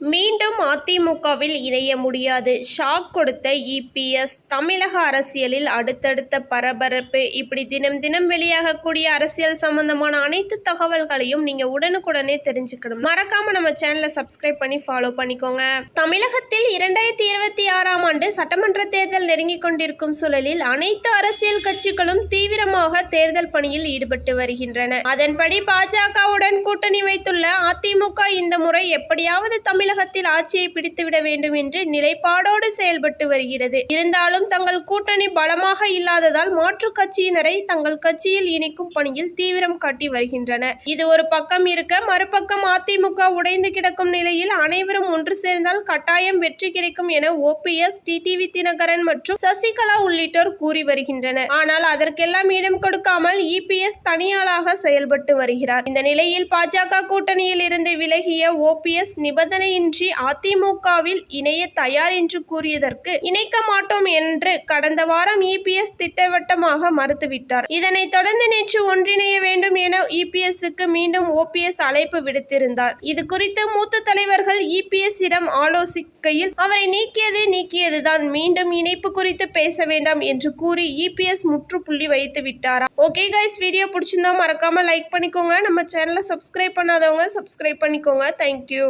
மீண்டும் அதிமுகவில் இணைய முடியாது. ஷாக் கொடுத்த இபிஎஸ் தமிழக அரசியலில் அடுத்தடுத்த பரபரப்பு. இப்படி தினம் தினம் வெளியாகக்கூடிய அரசியல் சம்பந்தமான அனைத்து தகவல்களையும் நீங்க உடனுக்குடனே தெரிஞ்சுக்கணும். மறக்காம நம்ம சேனலை சப்ஸ்கிரைப் பண்ணி ஃபாலோ பண்ணிக்கோங்க. தமிழகத்தில் இரண்டாயிரத்தி இருபத்தி ஆறாம் ஆண்டு சட்டமன்ற தேர்தல் நெருங்கிக் கொண்டிருக்கும் சூழலில் அனைத்து அரசியல் கட்சிகளும் தீவிரமாக தேர்தல் பணியில் ஈடுபட்டு வருகின்றன. அதன்படி பாஜகவுடன் கூட்டணி வைத்துள்ள அதிமுக இந்த முறை எப்படியாவது தமிழ் தமிழகத்தில் ஆட்சியை பிடித்துவிட வேண்டும் என்று நிலைப்பாடோடு செயல்பட்டு வருகிறது. இருந்தாலும் தங்கள் கூட்டணி பலமாக இல்லாததால் மாற்றுக் கட்சியினரை தங்கள் கட்சியில் இணைக்கும் பணியில் தீவிரம் காட்டி வருகின்றனர். இது ஒரு பக்கம் இருக்க மறுபக்கம் அதிமுக உடைந்து கிடக்கும் நிலையில் அனைவரும் ஒன்று சேர்ந்தால் கட்டாயம் வெற்றி கிடைக்கும் என ஓபிஎஸ் டிடிவி தினகரன் மற்றும் சசிகலா உள்ளிட்டோர் கூறி வருகின்றனர். ஆனால் அதற்கெல்லாம் இடம் கொடுக்காமல் இபிஎஸ் தனியாளாக செயல்பட்டு வருகிறார். இந்த நிலையில் பாஜக கூட்டணியில் இருந்து விலகிய ஓபிஎஸ் இன்றி அதிமுகவில் இணைய தயார் என்று கூறியதற்கு இணைக்க மாட்டோம் என்று கடந்த வாரம் இபிஎஸ் திட்டவட்டமாக மறுத்துவிட்டார். இதனைத் தொடர்ந்து நேற்று ஒன்றிணைய வேண்டும் என இபிஎஸ்க்கு மீண்டும் ஓபிஎஸ் அழைப்பு விடுத்திருந்தார். இது குறித்து மூத்த தலைவர்கள் இபிஎஸ் இடம் ஆலோசிக்கையில் அவரை நீக்கியது நீக்கியதுதான் மீண்டும் இணைப்பு குறித்து பேச வேண்டாம் என்று கூறி இபிஎஸ் முற்றுப்புள்ளி வைத்து விட்டாரா ஓகே கைஸ் வீடியோ பிடிச்சிருந்தா மறக்காம லைக் பண்ணிக்கோங்க. நம்ம சேனலை சப்ஸ்கிரைப் பண்ணாதவங்க சப்ஸ்கிரைப் பண்ணிக்கோங்க. தேங்க்யூ